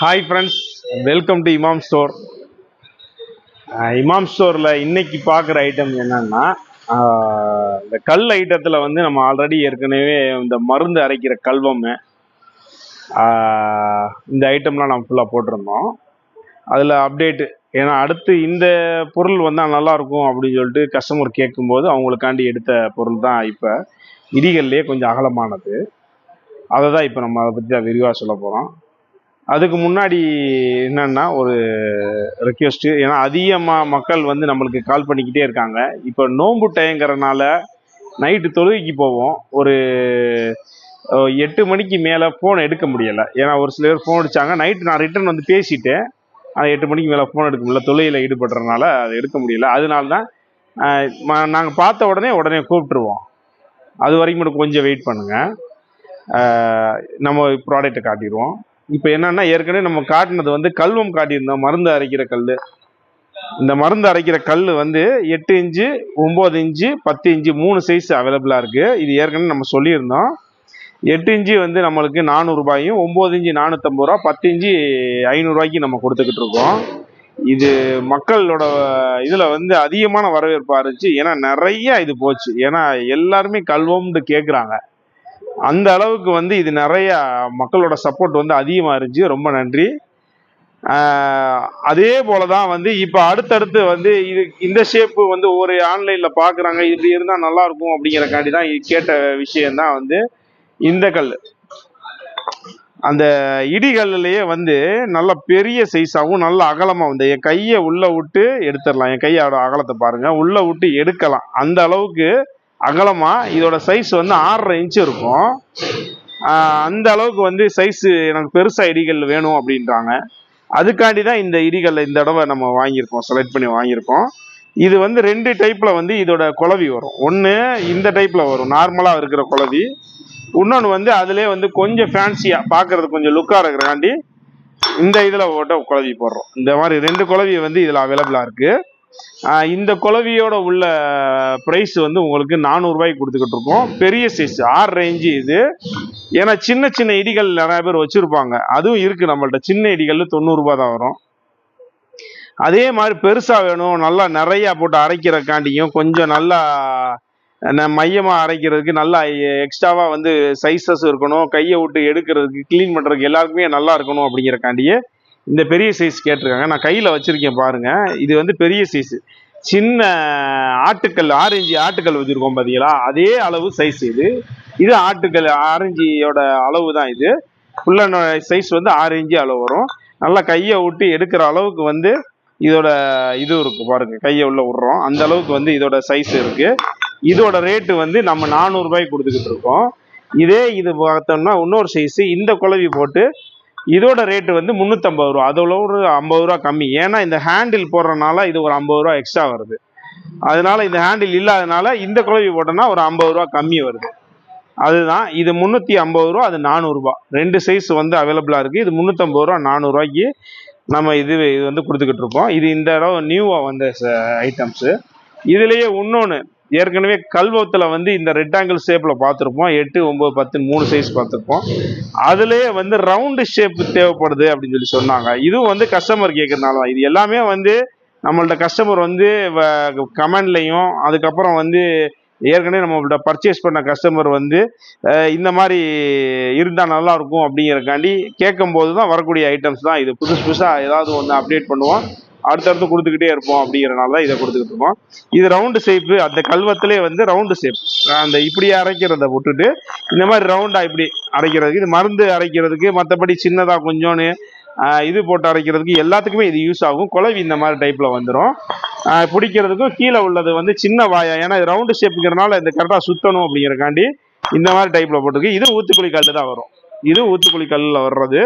Hi friends welcome to Imam store Imam ஸ்டோரில் இன்னைக்கு பார்க்குற ஐட்டம் என்னன்னா இந்த கல் ஐட்டத்தில் வந்து நம்ம ஆல்ரெடி ஏற்கனவே இந்த மருந்து அரைக்கிற கல்வம் இந்த ஐட்டம்லாம் நம்ம ஃபுல்லாக போட்டிருந்தோம். அதில் அப்டேட்டு ஏன்னா அடுத்து இந்த பொருள் வந்தால் நல்லாயிருக்கும் அப்படின்னு சொல்லிட்டு கஸ்டமர் கேட்கும்போது அவங்களுக்காண்டி எடுத்த பொருள் தான் இப்போ இடிகள்லேயே கொஞ்சம் அகலமானது. அதை தான் இப்போ நம்ம அதை பற்றி தான் விரிவாக சொல்ல போகிறோம் அதுக்கு முன்னாடி என்னென்னா ஒரு ரெக்வெஸ்ட்டு ஏன்னா அதிகமாக மக்கள் வந்து நம்மளுக்கு கால் பண்ணிக்கிட்டே இருக்காங்க. இப்போ நோன்பு டைங்கிறனால நைட்டு தொழுகைக்கு போவோம். ஒரு எட்டு மணிக்கு மேலே ஃபோன் எடுக்க முடியலை. ஏன்னா ஒரு சில பேர் ஃபோன் அடித்தாங்க நைட்டு நான் ரிட்டர்ன் வந்து பேசிட்டேன். ஆனால் எட்டு மணிக்கு மேலே ஃபோன் எடுக்க முடியல. தொழுகையில் ஈடுபடுறதுனால அது எடுக்க முடியல. அதனால தான் நாங்கள் பார்த்த உடனே உடனே கூப்பிட்டுருவோம். அது வரைக்கும் மட்டும் கொஞ்சம் வெயிட் பண்ணுங்கள் நம்ம ப்ராடக்ட்டை காட்டிடுவோம். இப்போ என்னன்னா ஏற்கனவே நம்ம காட்டினது வந்து கல்வம் காட்டியிருந்தோம். மருந்து அரைக்கிற கல் இந்த மருந்து அரைக்கிற கல் வந்து எட்டு இன்ச்சு ஒம்பது இன்ச்சு பத்து இன்ச்சு மூணு சைஸ் அவைலபிளாக இருக்குது இது ஏற்கனவே நம்ம சொல்லியிருந்தோம். எட்டு இன்ச்சு வந்து நம்மளுக்கு நானூறுபாயும் ஒம்பது இன்ச்சு நானூற்றம்பது ரூபா பத்து இன்ச்சு ஐநூறுரூவாய்க்கு நம்ம கொடுத்துக்கிட்டு இருக்கோம். இது மக்களோட இதில் வந்து அதிகமான வரவேற்பாக இருந்துச்சு. ஏன்னா நிறைய இது போச்சு. ஏன்னா எல்லாருமே கல்வம்னு கேட்குறாங்க அந்த அளவுக்கு வந்து இது நிறைய மக்களோட சப்போர்ட் வந்து அதிகமாக இருந்துச்சு. ரொம்ப நன்றி. அதே போல தான் வந்து இப்போ அடுத்தடுத்து வந்து இது இந்த ஷேப்பு வந்து ஒரு ஆன்லைனில் பார்க்குறாங்க இப்படி இருந்தால் நல்லா இருக்கும் அப்படிங்கிறக்காண்டி தான் இது கேட்ட விஷயந்தான் வந்து இந்த கல். அந்த இடிகல்லையே வந்து நல்ல பெரிய சைஸாகவும் நல்ல அகலமாக வந்து என் கையை உள்ளே விட்டு எடுத்துடலாம். என் கையோட அகலத்தை பாருங்கள் உள்ளே விட்டு எடுக்கலாம். அந்த அளவுக்கு அகலமாக இதோட சைஸ் வந்து ஆறரை இன்ச்சு இருக்கும். அந்த அளவுக்கு வந்து சைஸ் எனக்கு பெருசாக இடிகள் வேணும் அப்படின்றாங்க. அதுக்காண்டி தான் இந்த இடிகளில் இந்த தடவை நம்ம வாங்கியிருக்கோம் செலக்ட் பண்ணி வாங்கியிருக்கோம். இது வந்து ரெண்டு டைப்பில் வந்து இதோட குழவி வரும். ஒன்று இந்த டைப்பில் வரும் நார்மலாக இருக்கிற குழவி. இன்னொன்று வந்து அதிலே வந்து கொஞ்சம் ஃபேன்சியாக பார்க்கறது கொஞ்சம் லுக்காக இருக்கிறக்காண்டி இந்த இதில் போட்ட குழவி போடுறோம். இந்த மாதிரி ரெண்டு குழவி வந்து இதில் அவைலபிளாக இருக்குது இந்த குலவியோட உள்ள ப்ரைஸ் வந்து உங்களுக்கு நானூறுரூவாய்க்கு கொடுத்துக்கிட்டு இருக்கோம். பெரிய சைஸ் ஆறு ரேஞ்சு இது. ஏன்னா சின்ன சின்ன இடிகள் நிறைய பேர் வச்சுருப்பாங்க. அதுவும் இருக்குது நம்மள்ட்ட. சின்ன இடிகள் தொண்ணூறுரூபா தான் வரும். அதே மாதிரி பெருசாக வேணும். நல்லா நிறையா போட்டு அரைக்கிறக்காண்டியும் கொஞ்சம் நல்லா மையமாக மையமா அரைக்கிறதுக்கு நல்லா எக்ஸ்ட்ராவா வந்து சைஸஸ் இருக்கணும். கையை விட்டு எடுக்கிறதுக்கு க்ளீன் பண்றதுக்கு எல்லாருக்குமே நல்லா இருக்கணும் அப்படிங்கிறக்காண்டியே இந்த பெரிய சைஸ் கேட்டிருக்காங்க. நான் கையில் வச்சுருக்கேன் பாருங்க. இது வந்து பெரிய சைஸு சின்ன ஆட்டுக்கல் ஆரஞ்சு ஆட்டுக்கல் வச்சுருக்கோம் பார்த்தீங்களா அதே அளவு சைஸ் இது. இது ஆட்டுக்கல் ஆரஞ்சியோட அளவு தான் இது. உள்ள சைஸ் வந்து ஆரஞ்சு அளவு வரும். நல்லா கையை விட்டு எடுக்கிற அளவுக்கு வந்து இதோட இது இருக்குது பாருங்க. கையை உள்ளே விட்றோம். அந்த அளவுக்கு வந்து இதோட சைஸ் இருக்குது இதோட ரேட்டு வந்து நம்ம நானூறுபாய்க்கு கொடுத்துக்கிட்டு இருக்கோம். இதே இது பார்த்தோம்னா இன்னொரு சைஸு இந்த குழவி போட்டு இதோட ரேட்டு வந்து முந்நூற்றம்பது ரூபா. அதோட ஒரு ஐம்பது ரூபா கம்மி. ஏன்னா இந்த ஹேண்டில் போடுறதுனால இது ஒரு ஐம்பது ரூபா எக்ஸ்ட்ரா வருது. அதனால இந்த ஹேண்டில் இல்லாதனால இந்த குழவி போட்டோம்னா ஒரு ஐம்பது ரூபா கம்மி வருது. அதுதான் இது முந்நூற்றி ஐம்பது ரூபா அது நானூறுரூபா ரெண்டு சைஸ் வந்து அவைலபிளாக இருக்குது இது முந்நூற்றம்பது ரூபா நானூறுரூவாய்க்கு நம்ம இது இது வந்து கொடுத்துக்கிட்டு இருக்கோம். இது இந்த தடவை நியூவாக வந்த ஐட்டம்ஸு இதுலேயே இன்னொன்று ஏற்கனவே கல்வத்தில் வந்து இந்த ரெக்டாங்கிள் ஷேப்பில் பார்த்துருப்போம். எட்டு ஒம்பது பத்து மூணு சைஸ் பார்த்துருப்போம். அதுலேயே வந்து ரவுண்டு ஷேப் தேவைப்படுது அப்படின்னு சொல்லி சொன்னாங்க. இதுவும் வந்து கஸ்டமர் கேட்குறதுனால தான். இது எல்லாமே வந்து நம்மள்ட்ட கஸ்டமர் வந்து கமெண்ட்லையும் அதுக்கப்புறம் வந்து ஏற்கனவே நம்மள்ட்ட பர்ச்சேஸ் பண்ண கஸ்டமர் வந்து இந்த மாதிரி இருந்தால் நல்லாயிருக்கும் அப்படிங்கிறக்காண்டி கேட்கும்போது தான் வரக்கூடிய ஐட்டம்ஸ் தான் இது. புதுசு புதுசாக ஏதாவது ஒன்று அப்டேட் பண்ணுவோம். அடுத்தடுத்து கொடுத்துக்கிட்டே இருப்போம் அப்படிங்கிறனால தான் இதை கொடுத்துக்கிட்டு இருக்கோம். இது ரவுண்டு ஷேப்பு அந்த கல்வத்திலே வந்து ரவுண்டு ஷேப் அந்த இப்படி அரைக்கிறத விட்டுட்டு இந்த மாதிரி ரவுண்டாக இப்படி அரைக்கிறதுக்கு இது மருந்து அரைக்கிறதுக்கு மற்றபடி சின்னதாக கொஞ்சோன்னு இது போட்டு அரைக்கிறதுக்கு எல்லாத்துக்குமே இது யூஸ் ஆகும். குழவி இந்த மாதிரி டைப்பில் வந்துடும் பிடிக்கிறதுக்கும் கீழே உள்ளது வந்து சின்ன வாயா. ஏன்னா இது ரவுண்டு ஷேப்புங்கிறனால இந்த கரெக்டாக சுற்றணும் அப்படிங்கிறக்காண்டி இந்த மாதிரி டைப்பில் போட்டுருக்கு. இது ஊத்துக்குழி கல் தான் வரும். இது ஊத்துக்குழி கல்லில் வர்றது.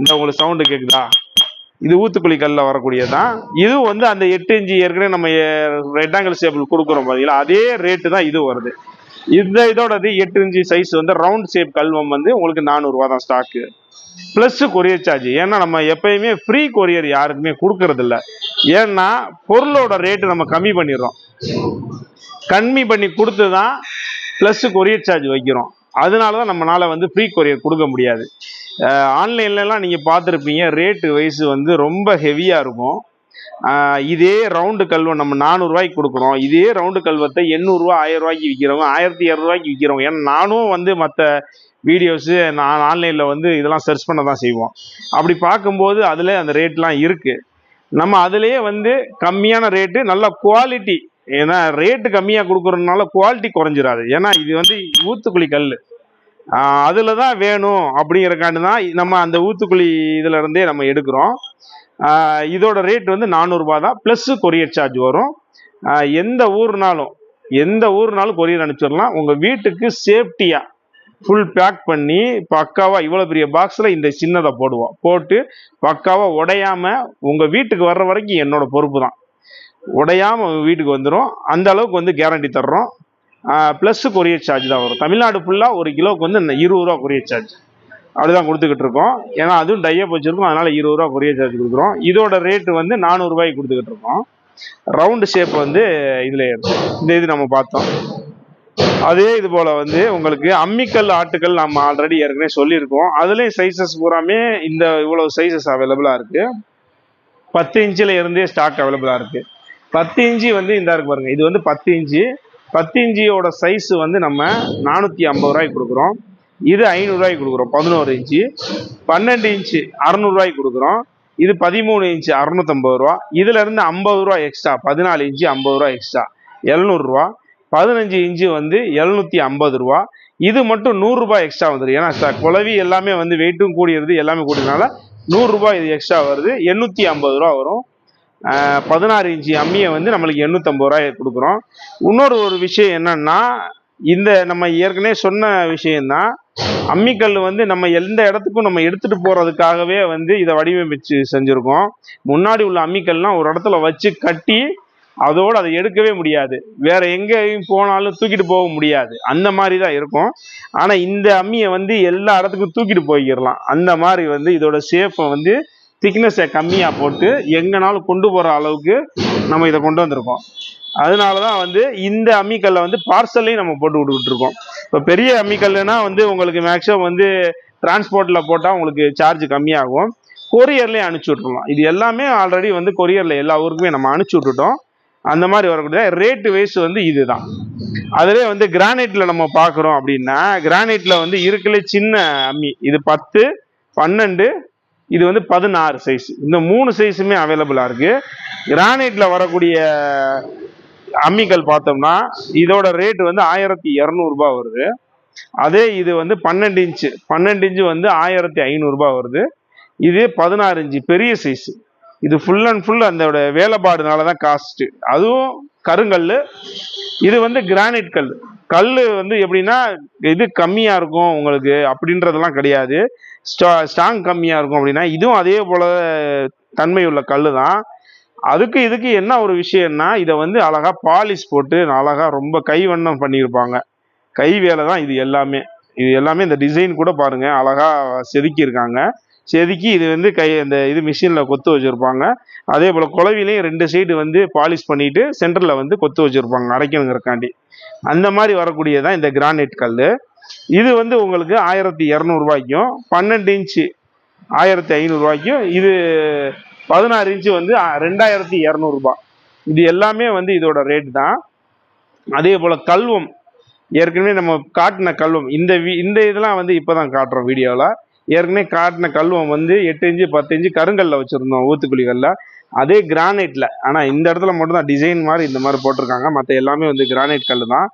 இந்த உங்களுக்கு சவுண்டு கேட்குதா இது ஊத்துக்குழி கல்லில் வரக்கூடியது தான் இது வந்து அந்த எட்டு இன்ச்சு ஏற்கனவே நம்ம ரெக்டாங்கிள் ஷேப்பில் கொடுக்குறோம் பார்த்தீங்களா அதே ரேட்டு தான் இது வருது. இந்த இதோடது எட்டு இன்ச்சு சைஸ் வந்து ரவுண்ட் ஷேப் கல்வம் வந்து உங்களுக்கு நானூறுரூவா தான் ஸ்டாக்கு ப்ளஸ் கொரியர் சார்ஜ் ஏன்னா நம்ம எப்பயுமே ஃப்ரீ கொரியர் யாருக்குமே கொடுக்கறது இல்லை ஏன்னா பொருளோட ரேட்டு நம்ம கம்மி பண்ணிடுறோம். கம்மி பண்ணி கொடுத்து தான் ப்ளஸ் கொரியர் சார்ஜ் வைக்கிறோம். அதனால தான் நம்மளால வந்து ஃப்ரீ கொரியர் கொடுக்க முடியாது. ஆன்லைன்லலாம் நீங்கள் பார்த்துருப்பீங்க. ரேட்டு வைஸ் வந்து ரொம்ப ஹெவியாக இருக்கும். இதே ரவுண்டு கல்வம் நம்ம நானூறுரூவாய்க்கு கொடுக்குறோம். இதே ரவுண்டு கல்வத்தை எண்ணூறுரூவா ஆயிரம் ரூபாய்க்கு விற்கிறவங்க ஆயிரத்தி இரநூறுவாய்க்கு விற்கிறவங்க ஏன்னா நானும் வந்து மற்ற வீடியோஸு நான் ஆன்லைனில் வந்து இதெல்லாம் சர்ச் பண்ண தான் செய்வோம். அப்படி பார்க்கும்போது அதில் அந்த ரேட்லாம் இருக்குது நம்ம அதுலேயே வந்து கம்மியான ரேட்டு நல்ல குவாலிட்டி ஏன்னா ரேட்டு கம்மியாக கொடுக்குறதுனால குவாலிட்டி குறைஞ்சிடாது ஏன்னா இது வந்து ஊத்துக்குழி கல் அதில் தான் வேணும் அப்படிங்கிறக்காண்டு தான் நம்ம அந்த ஊத்துக்குழி இதுல இருந்தே நம்ம எடுக்கிறோம். இதோட ரேட் வந்து நானூறுரூபா தான். ப்ளஸ் கொரியர் சார்ஜ் வரும். எந்த ஊர்னாலும் எந்த ஊர்னாலும் கொரியர் அனுப்பிச்சிடலாம். உங்கள் வீட்டுக்கு சேஃப்டியாக ஃபுல் பேக் பண்ணி பக்காவாக இவ்வளோ பெரிய பாக்ஸில் இந்த சின்னதை போடுவோம். போட்டு பக்காவாக உடையாம உங்கள் வீட்டுக்கு வர்ற வரைக்கும் என்னோட பொறுப்பு தான். உடையாமல் வீட்டுக்கு வந்துடும் அந்த அளவுக்கு வந்து கேரண்டி தர்றோம். ப்ளஸ் கொரியர் சார்ஜ் தான் வரும். தமிழ்நாடு ஃபுல்லாக ஒரு கிலோவுக்கு வந்து இந்த இருபது ரூபா கொரியர் சார்ஜ் அப்படிதான் கொடுத்துக்கிட்டு இருக்கோம். ஏன்னா அதுவும் டையப் வச்சுருக்கோம் அதனால் இருபது ரூபா கொரியர் சார்ஜ் கொடுக்குறோம். இதோட ரேட்டு வந்து நானூறுரூவாய்க்கு கொடுத்துக்கிட்டு இருக்கோம். ரவுண்டு ஷேப் வந்து இதில் இந்த இது நம்ம பார்த்தோம். அதே இது போல் வந்து உங்களுக்கு அம்மிக்கல் ஆட்டுக்கல் நம்ம ஆல்ரெடி ஏற்கனவே சொல்லியிருக்கோம். அதுலேயும் சைஸஸ் பூராமே இந்த இவ்வளோ சைஸஸ் அவைலபிளாக இருக்குது பத்து இன்ச்சில் இருந்தே ஸ்டாக் அவைலபிளாக இருக்குது பத்து இன்ச்சு வந்து இந்த இருக்கு பாருங்கள் இது வந்து பத்து இன்ச்சு பத்து இன்ச்சியோட சைஸ் வந்து நம்ம நானூற்றி ஐம்பது ரூபாய்க்கு கொடுக்குறோம். இது ஐநூறுரூவாய்க்கு கொடுக்குறோம் பதினோரு இன்ச்சு. பன்னெண்டு இன்ச்சு அறநூறுவாய்க்கு கொடுக்குறோம். இது பதிமூணு இன்ச்சு அறுநூத்தம்பது ரூபா. இதுல இருந்து ஐம்பது ரூபா எக்ஸ்ட்ரா பதினாலு இன்ச்சு ஐம்பது ரூபா எக்ஸ்ட்ரா எழுநூறுரூவா பதினஞ்சு இன்ச்சு வந்து எழுநூற்றி ஐம்பது ரூபா. இது மட்டும் நூறுரூபா எக்ஸ்ட்ரா வந்துடும் ஏன்னா குழவி எல்லாமே வந்து வெயிட்டும் கூடியிருது எல்லாமே கூடியதுனால நூறுரூபா இது எக்ஸ்ட்ரா வருது. எண்ணூற்றி ஐம்பது ரூபா வரும். பதினாறு இன்ச்சு அம்மியை வந்து நம்மளுக்கு எண்ணூற்றம்பது ரூபாய் கொடுக்குறோம். இன்னொரு ஒரு விஷயம் என்னன்னா இந்த நம்ம ஏற்கனவே சொன்ன விஷயம்தான். அம்மிக்கல் வந்து நம்ம எந்த இடத்துக்கும் நம்ம எடுத்துட்டு போறதுக்காகவே வந்து இதை வடிவமைச்சு செஞ்சுருக்கோம். முன்னாடி உள்ள அம்மிக்கல்லாம் ஒரு இடத்துல வச்சு கட்டி அதோடு அதை எடுக்கவே முடியாது. வேற எங்கேயும் போனாலும் தூக்கிட்டு போக முடியாது. அந்த மாதிரி தான் இருக்கும். ஆனால் இந்த அம்மியை வந்து எல்லா இடத்துக்கும் தூக்கிட்டு போய்க்கிடலாம். அந்த மாதிரி வந்து இதோட சேஃபை வந்து திக்னஸை கம்மியாக போட்டு எங்கனாலும் கொண்டு போகிற அளவுக்கு நம்ம இதை கொண்டு வந்திருக்கோம். அதனால தான் வந்து இந்த அம்மிக்கல்லை வந்து பார்சல்லையும் நம்ம போட்டு விட்டுக்கிட்டு இருக்கோம். இப்போ பெரிய அம்மிக்கல்லுனா வந்து உங்களுக்கு மேக்ஸிமம் வந்து டிரான்ஸ்போர்ட்டில் போட்டால் உங்களுக்கு சார்ஜ் கம்மியாகும். கொரியர்லேயே அனுப்பிச்சி விட்ருலாம் இது எல்லாமே ஆல்ரெடி வந்து கொரியரில் எல்லா ஊருக்குமே நம்ம அனுப்பிச்சி விட்டுட்டோம். அந்த மாதிரி வரக்கூடிய ரேட்டு வைஸ் வந்து இதுதான். அதுவே வந்து கிரானைட்ல நம்ம பார்க்குறோம் அப்படின்னா கிரானைட்ல வந்து இருக்கலே சின்ன அம்மி. இது பத்து பன்னெண்டு இது வந்து பதினாறு சைஸ் இந்த மூணு சைஸுமே அவைலபிளாக இருக்குது கிரானைட்டில் வரக்கூடிய அம்மிக்கல் பார்த்தோம்னா இதோட ரேட் வந்து ஆயிரத்தி இரநூறுபா வருது. அதே இது வந்து பன்னெண்டு இன்ச்சு பன்னெண்டு இன்ச்சு வந்து ஆயிரத்தி ஐநூறுரூபா வருது. இது பதினாறு இன்ச்சு பெரிய சைஸ் இது ஃபுல் அண்ட் ஃபுல் அதோட வேலைப்பாடுனால தான் காஸ்ட்டு அதுவும் கருங்கல் இது வந்து கிரானைட் கல் கல் வந்து எப்படின்னா இது கம்மியாக இருக்கும் உங்களுக்கு அப்படின்றதெல்லாம் கிடையாது. ஸ்டா ஸ்ட்ராங் கம்மியாக இருக்கும் அப்படின்னா இதுவும் அதே போல் தன்மை உள்ள கல் தான். அதுக்கு இதுக்கு என்ன ஒரு விஷயம்னா இதை வந்து அழகாக பாலிஷ் போட்டு அழகாக ரொம்ப கைவண்ணம் பண்ணியிருப்பாங்க. கை வேலை தான் இது எல்லாமே. இது எல்லாமே இந்த டிசைன் கூட பாருங்கள் அழகாக செதுக்கியிருக்காங்க. செதுக்கி இது வந்து கை இந்த இது மிஷினில் கொத்து வச்சுருப்பாங்க. அதே போல் குழவிலையும் ரெண்டு சைடு வந்து பாலிஷ் பண்ணிட்டு சென்டரில் வந்து கொத்து வச்சுருப்பாங்க அரைக்கணுங்கிறக்காண்டி. அந்த மாதிரி வரக்கூடியதான் இந்த கிரானைட் கல் இது வந்து உங்களுக்கு ஆயிரத்தி இரநூறுவாய்க்கும் பன்னெண்டு இன்ச்சு ஆயிரத்தி ஐநூறுரூவாய்க்கும் இது பதினாறு இன்ச்சு வந்து ரெண்டாயிரத்தி இரநூறுபா இது எல்லாமே வந்து இதோட ரேட் தான். அதே போல் கல்வம் ஏற்கனவே நம்ம காட்டின கல்வம் இந்த வி- இந்த இதெல்லாம் வந்து இப்போ தான் காட்டுறோம் வீடியோவில் ஏற்கனவே காட்டின கல்வம் வந்து எட்டு இன்ச்சு பத்து இன்ச்சு கருங்கல்ல வச்சுருந்தோம் ஊத்துக்குழிகளில். அதே கிரானைட்டில் ஆனால் இந்த இடத்துல மட்டும்தான் டிசைன் மாதிரி இந்த மாதிரி போட்டிருக்காங்க. மற்ற எல்லாமே வந்து கிரானைட் கல் தான்.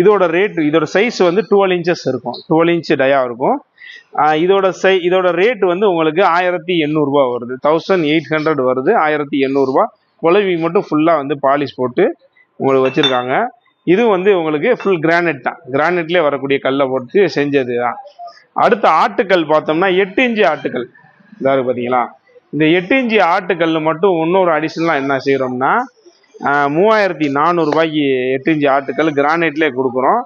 இதோட ரேட் இதோட சைஸ் வந்து டுவெல் இன்ச்சஸ் இருக்கும். டுவெல் இன்ச் டயா இருக்கும். இதோட சை இதோட ரேட் வந்து உங்களுக்கு ஆயிரத்தி எண்ணூறுரூவா வருது. தௌசண்ட் எயிட் ஹண்ட்ரட் வருது. ஆயிரத்தி எண்ணூறுபா குழவி மட்டும் ஃபுல்லாக வந்து பாலிஷ் போட்டு உங்களுக்கு வச்சுருக்காங்க. இது வந்து உங்களுக்கு ஃபுல் கிரானைட் தான். கிரானைட்லேயே வரக்கூடிய கல்லை போட்டு செஞ்சது தான். அடுத்த ஆட்டுக்கல் பார்த்தோம்னா எட்டு இன்ச்சு ஆட்டுக்கல் இதாக பார்த்தீங்களா இந்த எட்டு இன்ச்சு ஆட்டுக்கல் மட்டும் இன்னொரு அடிஷனலாக என்ன செய்கிறோம்னா மூவாயிரத்தி நானூறுரூபாய்க்கு எட்டு இன்ச்சு ஆட்டுக்கல் கிரானைட்லேயே கொடுக்குறோம்.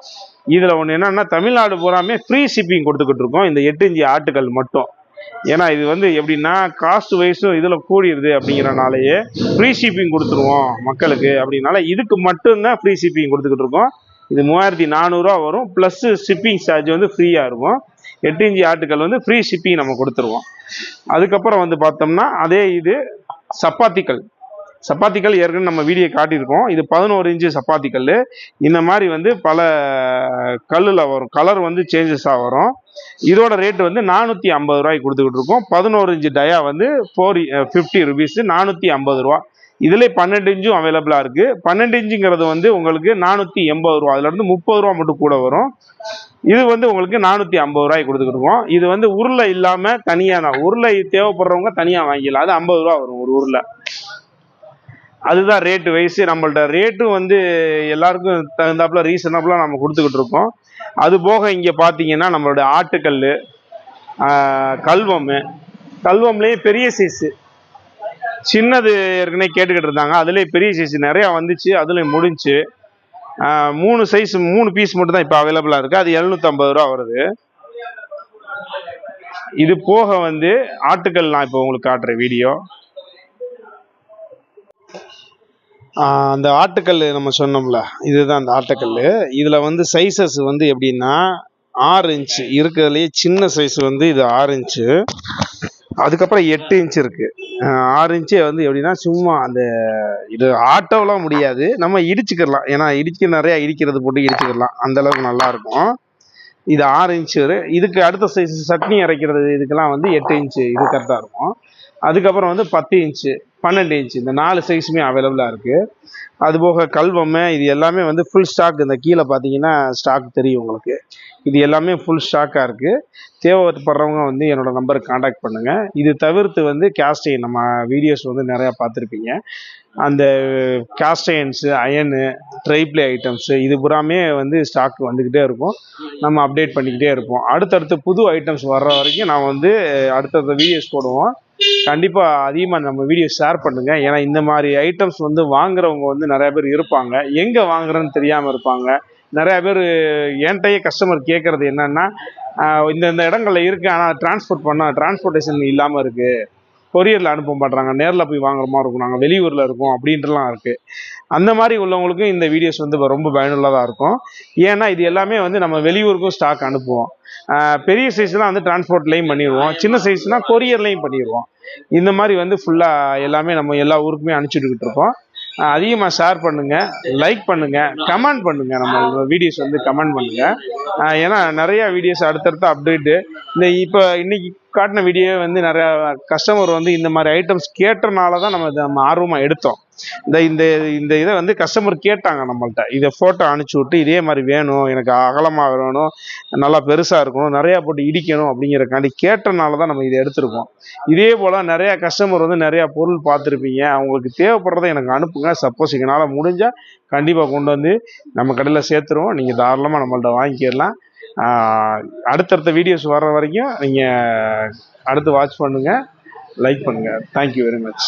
இதில் ஒன்று என்னன்னா தமிழ்நாடு பூராமே ஃப்ரீ ஷிப்பிங் கொடுத்துக்கிட்டு இருக்கோம் இந்த எட்டு இன்ச்சு ஆட்டுக்கல் மட்டும். ஏன்னா இது வந்து எப்படின்னா காஸ்ட் வைஸும் இதில் கூடிடுது அப்படிங்கிறனாலேயே ஃப்ரீ ஷிப்பிங் கொடுத்துருவோம் மக்களுக்கு அப்படின்னால இதுக்கு மட்டும்தான் ஃப்ரீ ஷிப்பிங் கொடுத்துக்கிட்டு இருக்கோம். இது மூவாயிரத்தி நானூறுரூவா வரும் ப்ளஸ் ஷிப்பிங் சார்ஜ் வந்து ஃப்ரீயாக இருக்கும். எட்டு இன்ச்சு ஆட்டுக்கல் வந்து ஃப்ரீ ஷிப்பிங் நம்ம கொடுத்துருவோம். அதுக்கப்புறம் வந்து பார்த்தோம்னா அதே இது சப்பாத்திக்கல் சப்பாத்திக்கல் ஏற்கனவே நம்ம வீடியோ காட்டியிருக்கோம். இது பதினோரு இன்ச்சு சப்பாத்திக்கல் இந்த மாதிரி வந்து பல கல்லில் வரும். கலர் வந்து சேஞ்சஸாக வரும். இதோட ரேட் வந்து நானூற்றி ஐம்பது ரூபாய்க்கு கொடுத்துக்கிட்டு இருக்கோம். பதினோரு இன்ச்சு டயா வந்து ஃபோர் ஃபிஃப்டி ருபீஸு நானூற்றி ஐம்பது ரூபா. இதுல பன்னெண்டு இன்ச்சும் அவைலபிளா இருக்கு. பன்னெண்டு இன்ச்சுங்கிறது வந்து உங்களுக்கு நானூத்தி எண்பது ரூபா. அதுல இருந்து முப்பது ரூபா மட்டும் கூட வரும். இது வந்து உங்களுக்கு நானூத்தி ஐம்பது ரூபாய்க்கு கொடுத்துக்கிருக்கோம் இது வந்து உருளை இல்லாம தனியா தான் உருளை தேவைப்படுறவங்க தனியா வாங்கிக்கலாம் அது ஐம்பது ரூபா வரும் ஒரு உருளை. அதுதான் ரேட்டு வைஸ் நம்மள்ட்ட. ரேட்டும் வந்து எல்லாருக்கும் தகுந்தாப்புல ரீசனபிளாக நம்ம கொடுத்துக்கிட்டு இருக்கோம். அது போக இங்கே பார்த்தீங்கன்னா நம்மளோட ஆட்டுக்கல் கல்வம். கல்வம்லேயே பெரிய சைஸு சின்னது ஏற்கனவே கேட்டுக்கிட்டு இருந்தாங்க. அதுலேயே பெரிய சைஸ் நிறையா வந்துச்சு. அதுலேயும் முடிஞ்சு மூணு சைஸ் மூணு பீஸ் மட்டும் தான் இப்போ அவைலபிளாக இருக்குது அது எழுநூற்றம்பது ரூபா வருது. இது போக வந்து ஆட்டுக்கல் நான் இப்போ உங்களுக்கு காட்டுறேன் வீடியோ அந்த ஆட்டுக்கல் நம்ம சொன்னோம்ல இதுதான் அந்த ஆட்டுக்கல். இதில் வந்து சைஸஸ் வந்து எப்படின்னா ஆறு இன்ச்சு இருக்கிறதுலையே சின்ன சைஸ் வந்து இது ஆறு இன்ச்சு அதுக்கப்புறம் எட்டு இன்ச் இருக்கு. ஆறு இன்ச்சே வந்து எப்படின்னா சும்மா அந்த இது ஆட்டோலாம் முடியாது. நம்ம இடிச்சுக்கிடலாம். ஏன்னா இடிச்சு நிறையா இடிக்கிறது போட்டு இடிச்சுக்கிடலாம். அந்த அளவுக்கு நல்லா இருக்கும் இது ஆறு இன்ச்சு இதுக்கு அடுத்த சைஸ் சட்னி அரைக்கிறது இதுக்கெல்லாம் வந்து எட்டு இன்ச்சு இது கரெக்டாக இருக்கும். அதுக்கப்புறம் வந்து பத்து இன்ச்சு பன்னெண்டு இன்ச்சு இந்த நாலு சைஸுமே அவைலபிளாக இருக்குது அதுபோக கல்வம் இது எல்லாமே வந்து ஃபுல் ஸ்டாக் இந்த கீழே பார்த்தீங்கன்னா ஸ்டாக் தெரியும் உங்களுக்கு. இது எல்லாமே ஃபுல் ஸ்டாக்காக இருக்குது தேவைப்படுறவங்க வந்து என்னோடய நம்பருக்கு காண்டாக்ட் பண்ணுங்கள் இது தவிர்த்து வந்து கேஸ்டைன் நம்ம வீடியோஸ் வந்து நிறையா பார்த்துருப்பீங்க. அந்த கேஸ்டைன்ஸு அயனு ட்ரைப்ளே ஐட்டம்ஸு இது பூராமே வந்து ஸ்டாக் வந்துக்கிட்டே இருக்கும். நம்ம அப்டேட் பண்ணிக்கிட்டே இருப்போம். அடுத்தடுத்து புது ஐட்டம்ஸ் வர்ற வரைக்கும் நான் வந்து அடுத்தடுத்த வீடியோஸ் போடுவோம். கண்டிப்பாக அதிகமாக நம்ம வீடியோ ஷேர் பண்ணுங்கள் ஏன்னா இந்த மாதிரி ஐட்டம்ஸ் வந்து வாங்குறவங்க வந்து நிறைய பேர் இருப்பாங்க. எங்கே வாங்குறேன்னு தெரியாமல் இருப்பாங்க. நிறைய பேர் என்கிட்டயே கஸ்டமர் கேட்குறது என்னென்னா இந்த இந்த இடங்களில் இருக்குது ஆனால் டிரான்ஸ்போர்ட் பண்ணால் டிரான்ஸ்போர்ட்டேஷன் இல்லாமல் இருக்குது கொரியரில் அனுப்ப மாட்றாங்க. நேரில் போய் வாங்குற மாதிரி இருக்கும். நாங்கள் வெளியூரில் இருக்கோம் அப்படின்ட்டுலாம் இருக்குது அந்த மாதிரி உள்ளவங்களுக்கும் இந்த வீடியோஸ் வந்து ரொம்ப பயனுள்ளதாக இருக்கும். ஏன்னா இது எல்லாமே வந்து நம்ம வெளியூருக்கும் ஸ்டாக் அனுப்புவோம். பெரிய சைஸ்லாம் வந்து டிரான்ஸ்போர்ட்லேயும் பண்ணிடுவோம் சின்ன சைஸ்னால் கொரியர்லேயும் பண்ணிடுவோம் இந்த மாதிரி வந்து ஃபுல்லாக எல்லாமே நம்ம எல்லா ஊருக்குமே அனுப்பிச்சுட்டுக்கிட்டு இருக்கோம். அதிகமாக ஷேர் பண்ணுங்கள் லைக் பண்ணுங்கள் கமெண்ட் பண்ணுங்கள் நம்ம வீடியோஸ் வந்து கமெண்ட் பண்ணுங்கள் ஏன்னா நிறையா வீடியோஸ் அடுத்தடுத்த அப்டேட்டு இந்த இப்போ இன்னைக்கு காட்டின வீடியோ வந்து நிறைய கஸ்டமர் வந்து இந்த மாதிரி ஐட்டம்ஸ் கேட்டனால தான் நம்ம இதை நம்ம ஆர்வமாக எடுத்தோம். இந்த இந்த இந்த இதை வந்து கஸ்டமர் கேட்டாங்க நம்மள்ட்ட. இதை ஃபோட்டோ அனுப்பிச்சி விட்டு இதே மாதிரி வேணும் எனக்கு அகலமாக வேணும் நல்லா பெருசாக இருக்கணும் நிறையா போட்டு இடிக்கணும் அப்படிங்கிறக்காண்டி கேட்டனால தான் நம்ம இதை எடுத்திருக்கோம். இதே போல் நிறையா கஸ்டமர் வந்து நிறையா பொருள் பார்த்துருப்பீங்க. அவங்களுக்கு தேவைப்படுறதை எனக்கு அனுப்புங்க. சப்போஸ் எங்களால் முடிஞ்சால் கண்டிப்பாக கொண்டு வந்து நம்ம கடையில் சேர்த்துருவோம். நீங்கள் தாராளமாக நம்மள்ட்ட வாங்கிக்கிடலாம். அடுத்தடுத்த வீடியோஸ் வர்ற வரைக்கும் நீங்கள் அடுத்து வாட்ச் பண்ணுங்கள் லைக் பண்ணுங்கள் தேங்க்யூ வெரி மச்